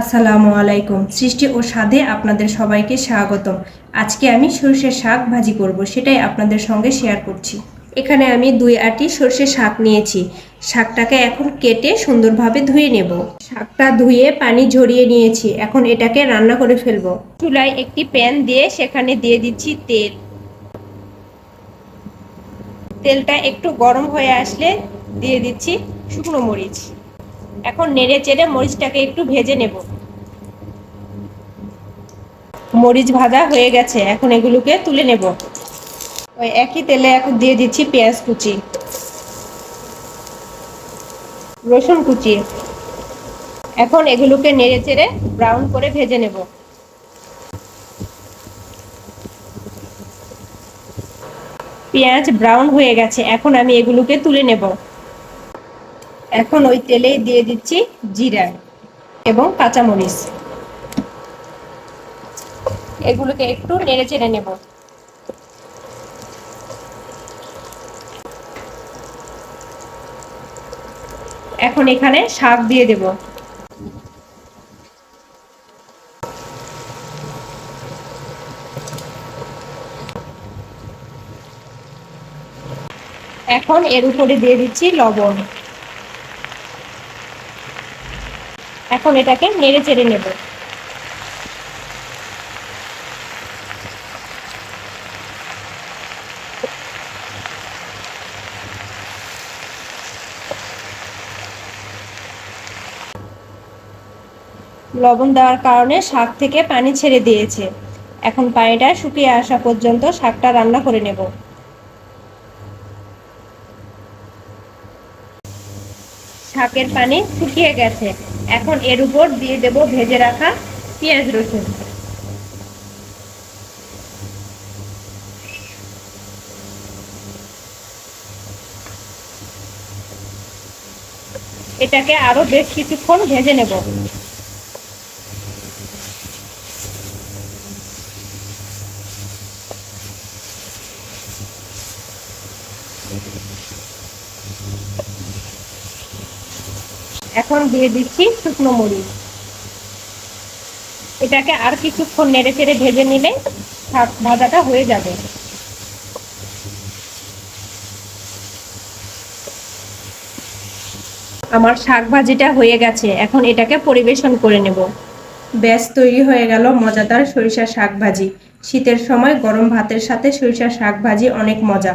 আসসালামু আলাইকুম। সৃষ্টি ও স্বাদে আপনাদের সবাইকে স্বাগতম। আজকে আমি সর্ষের শাক ভাজি করব, সেটাই আপনাদের সঙ্গে শেয়ার করছি। এখানে আমি দুই আটি সর্ষের শাক নিয়েছি। শাকটাকে এখন কেটে সুন্দরভাবে ধুয়ে নেব। শাকটা ধুয়ে পানি ঝরিয়ে নিয়েছি। এখন এটাকে রান্না করে ফেলব। চুলায় একটি প্যান দিয়ে সেখানে দিয়ে দিচ্ছি তেল। তেলটা একটু গরম হয়ে আসলে দিয়ে দিচ্ছি শুকনো মরিচ। এখন নেড়ে চেড়ে মরিচটাকে একটু ভেজে নেব। মরিচ ভাজা হয়ে গেছে, এখন এগুলোকে তুলে নেব। ওই একই তেলে এখন দিয়ে দিচ্ছি পেঁয়াজ কুচি। রসুন কুচি। এখন এগুলোকে নেড়ে চেড়ে ব্রাউন করে ভেজে নেব। পেঁয়াজ ব্রাউন হয়ে গেছে, এখন আমি এগুলোকে তুলে নেব। এখন ওই তেলেই দিয়ে দিচ্ছি জিরা এবং কাঁচামরিচ। এগুলোকে একটু নেড়ে চেড়ে নেব। এখন এখানে শাক দিয়ে দেব। এখন এর উপরে দিয়ে দিচ্ছি লবণ। এখন এটাকে নেড়ে চেড়ে নেব। লবণ দেওয়ার কারণে শাক থেকে পানি ছেড়ে দিয়েছে। এখন পানিটা শুকিয়ে আসা পর্যন্ত শাকটা রান্না করে নেব। শাকের পানি শুকিয়ে গেছে। এখন এর উপর দিয়ে দেব ভেজে রাখা পেঁয়াজ রসুন। এটাকে আরও বেশ কিছুক্ষণ ভেজে নেব। এখন দিয়ে দিচ্ছি শুকনো মরিচ। এটাকে আর কিছুক্ষণ নেড়ে চেড়ে ভেজে নিলে ভাজাটা হয়ে যাবে। আমার শাক ভাজিটা হয়ে গেছে, এখন এটাকে পরিবেশন করে নেব। ব্যাস, তৈরি হয়ে গেল মজাদার সরিষা শাক ভাজি। শীতের সময় গরম ভাতের সাথে সরিষা শাক ভাজি অনেক মজা।